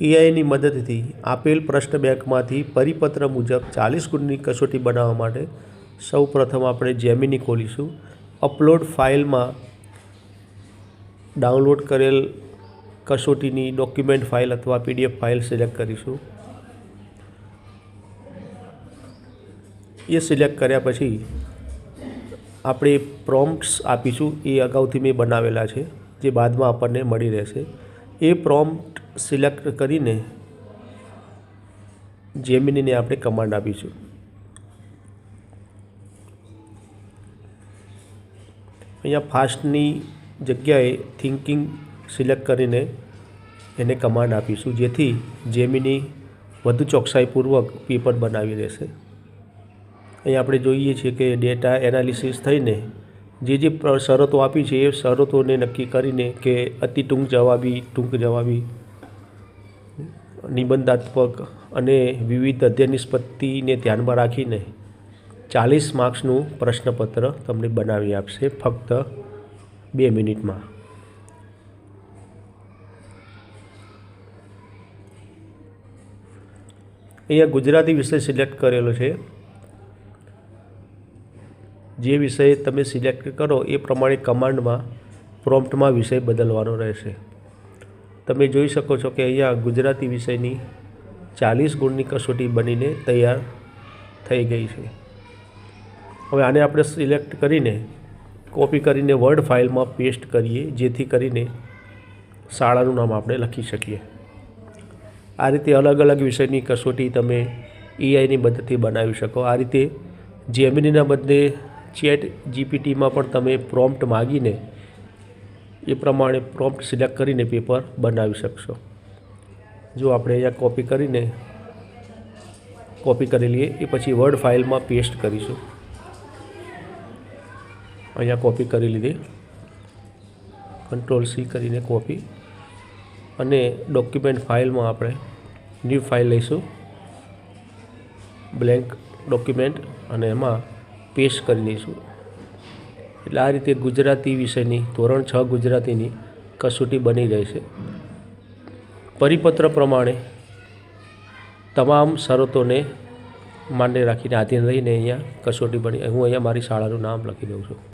એઆઈની મદદથી આપેલ પ્રશ્ન બેંકમાંથી પરિપત્ર મુજબ ચાલીસ ગુણની કસોટી બનાવવા માટે સૌપ્રથમ આપણે જેમિની ખોલીશું. અપલોડ ફાઇલમાં ડાઉનલોડ કરેલ કસોટીની ડોક્યુમેન્ટ ફાઇલ અથવા પીડીએફ ફાઇલ સિલેક્ટ કરીશું. એ સિલેક્ટ કર્યા પછી આપણે પ્રોમ્પ્ટ્સ આપીશું. એ અગાઉથી મેં બનાવેલા છે, જે બાદમાં આપણને મળી રહેશે. એ પ્રોમ્પ્ટ સિલેક્ટ કરીને જેમિનીને આપણે કમાન્ડ આપીશું. અહીંયા ફાસ્ટની જગ્યાએ થિંકિંગ સિલેક્ટ કરીને એને કમાન્ડ આપીશું, જેથી જેમિની વધુ ચોકસાઈપૂર્વક પેપર બનાવી દેશે. અહીં આપણે જોઈએ છીએ કે ડેટા એનાલિસિસ થઈને જે જે શરતો આપી છે એ શરતોને નક્કી કરીને કે અતિ ટૂંક જવાબી ટૂંક જવાબી નિબંધાત્મક અને વિવિધ અધ્યયનિષ્પત્તિને ધ્યાનમાં રાખીને ચાલીસ માર્ક્સનું પ્રશ્નપત્ર તમને બનાવી આપશે ફક્ત બે મિનિટમાં. અહીંયા ગુજરાતી વિષય સિલેક્ટ કરેલો છે. જે વિષય તમે સિલેક્ટ કરો એ પ્રમાણે કમાન્ડમાં પ્રોમ્પ્ટમાં વિષય બદલવાનો રહેશે. તમે જોઈ શકો છો કે અહીંયા ગુજરાતી વિષયની ચાલીસ ગુણની કસોટી બનીને તૈયાર થઈ ગઈ છે. હવે આને આપણે સિલેક્ટ કરીને કોપી કરીને વર્ડ ફાઇલમાં પેસ્ટ કરીએ, જેથી કરીને શાળાનું નામ આપણે લખી શકીએ. આ રીતે અલગ અલગ વિષયની કસોટી તમે એઆઈની મદદથી બનાવી શકો. આ રીતે જેમિનીના બદલે ચેટ જીપીટીમાં પણ તમે પ્રોમ્પ્ટ માગીને એ પ્રમાણે પ્રોમ્પ્ટ સિલેક્ટ કરીને પેપર બનાવી શકશો. જો આપણે અહીંયા કોપી કરીને કોપી કરી લઈએ, એ પછી વર્ડ ફાઇલમાં પેસ્ટ કરીશું. અહીંયા કોપી કરી લીધી. કંટ્રોલ સી કરીને કોપી અને ડોક્યુમેન્ટ ફાઇલમાં આપણે ન્યૂ ફાઇલ લઈશું. બ્લેન્ક ડોક્યુમેન્ટ અને એમાં પેસ્ટ કરી દઈશું. એટલે આ રીતે ગુજરાતી વિષયની ધોરણ છ ગુજરાતીની કસોટી બની રહેશે પરિપત્ર પ્રમાણે તમામ શરતોને માન્ય રાખીને આધીન રહીને અહીંયા કસોટી બની, હું અહીંયા મારી શાળાનું નામ લખી દઉં છું.